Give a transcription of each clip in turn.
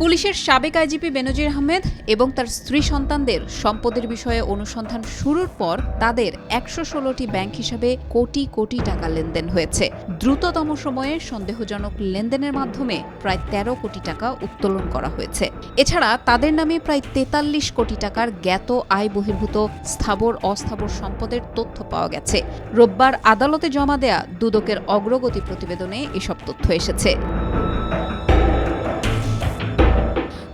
পুলিশের সাবেক আইজিপি বেনজির আহমেদ এবং তার স্ত্রী সন্তানদের সম্পদের বিষয়ে অনুসন্ধান শুরুর পর তাদের একশো ষোলোটি ব্যাংক হিসাবে কোটি কোটি টাকা লেনদেন হয়েছে। দ্রুততম সময়ে সন্দেহজনক লেনদেনের মাধ্যমে প্রায় তেরো কোটি টাকা উত্তোলন করা হয়েছে। এছাড়া তাদের নামে প্রায় তেতাল্লিশ কোটি টাকার জ্ঞাত আয় বহির্ভূত স্থাবর অস্থাবর সম্পদের তথ্য পাওয়া গেছে। রোববার আদালতে জমা দেয়া দুদকের অগ্রগতি প্রতিবেদনে এসব তথ্য এসেছে।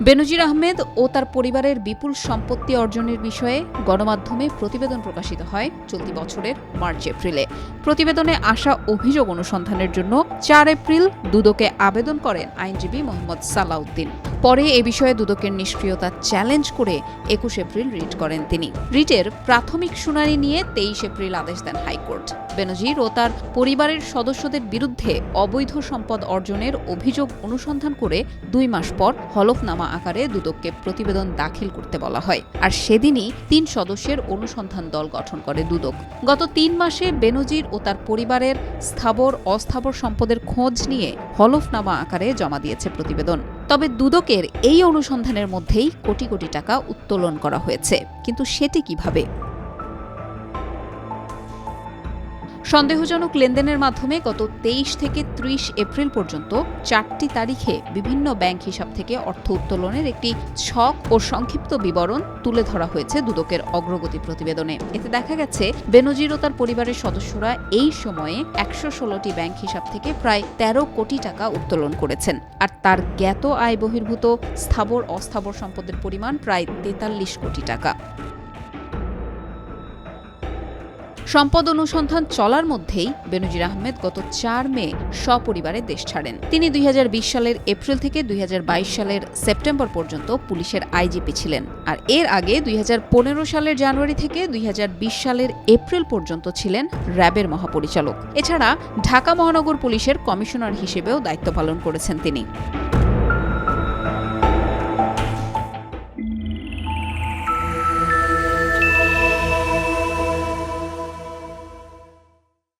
বেনজির আহমেদ ও তার পরিবারের বিপুল সম্পত্তি অর্জনের বিষয়ে গণমাধ্যমে প্রতিবেদন প্রকাশিত হয় চলতি বছরের মার্চ, এপ্রিলে। প্রতিবেদনে আসা অভিযোগ অনুসন্ধানের জন্য চার এপ্রিল দুদকে আবেদন করেন আইনজীবী মোহাম্মদ সালাউদ্দিন। পরে এ বিষয়ে দুদকের নিষ্ক্রিয়তা চ্যালেঞ্জ করে একুশ এপ্রিল রিট করেন তিনি। রিটের প্রাথমিক শুনানি নিয়ে তেইশ এপ্রিল আদেশ দেন হাইকোর্ট। বেনজির ও তার পরিবারের সদস্যদের বিরুদ্ধে অবৈধ সম্পদ অর্জনের অভিযোগ অনুসন্ধান করে দুই মাস পর হলফনামা আকারে দুদককে প্রতিবেদন দাখিল করতে বলা হয়। আর সেদিনই তিন সদস্যের অনুসন্ধান দল গঠন করে দুদক। গত তিন মাসে বেনজির ও তার পরিবারের স্থাবর অস্থাবর সম্পদের খোঁজ নিয়ে হলফনামা আকারে জমা দিয়েছে প্রতিবেদন। তবে দুদকের এই অনুসন্ধানের মধ্যেই কোটি কোটি টাকা উত্তোলন করা হয়েছে। কিন্তু সেটি কীভাবে? সন্দেহজনক লেনদেনের মাধ্যমে গত তেইশ থেকে ত্রিশ এপ্রিল পর্যন্ত চারটি তারিখে বিভিন্ন ব্যাংক হিসাব থেকে অর্থ উত্তোলনের একটি ছক ও সংক্ষিপ্ত বিবরণ তুলে ধরা হয়েছে দুদকের অগ্রগতি প্রতিবেদনে। এতে দেখা গেছে, বেনজির ও তার পরিবারের সদস্যরা এই সময়ে একশো ষোলোটি ব্যাংক হিসাব থেকে প্রায় তেরো কোটি টাকা উত্তোলন করেছেন। আর তার জ্ঞাত আয় বহির্ভূত স্থাবর অস্থাবর সম্পদের পরিমাণ প্রায় তেতাল্লিশ কোটি টাকা। সম্পদ অনুসন্ধান চলার মধ্যেই বেনজির আহমেদ গত চার মে সপরিবারে দেশ ছাড়েন। তিনি দুই হাজার বিশ সালের এপ্রিল থেকে দুই হাজার বাইশ সালের সেপ্টেম্বর পর্যন্ত পুলিশের আইজিপি ছিলেন আর এর আগে দুই হাজার পনেরো সালের জানুয়ারি থেকে দুই হাজার বিশ সালের এপ্রিল পর্যন্ত ছিলেন র্যাবের মহাপরিচালক। এছাড়া ঢাকা মহানগর পুলিশের কমিশনার হিসেবেও দায়িত্ব পালন করেছেন তিনি।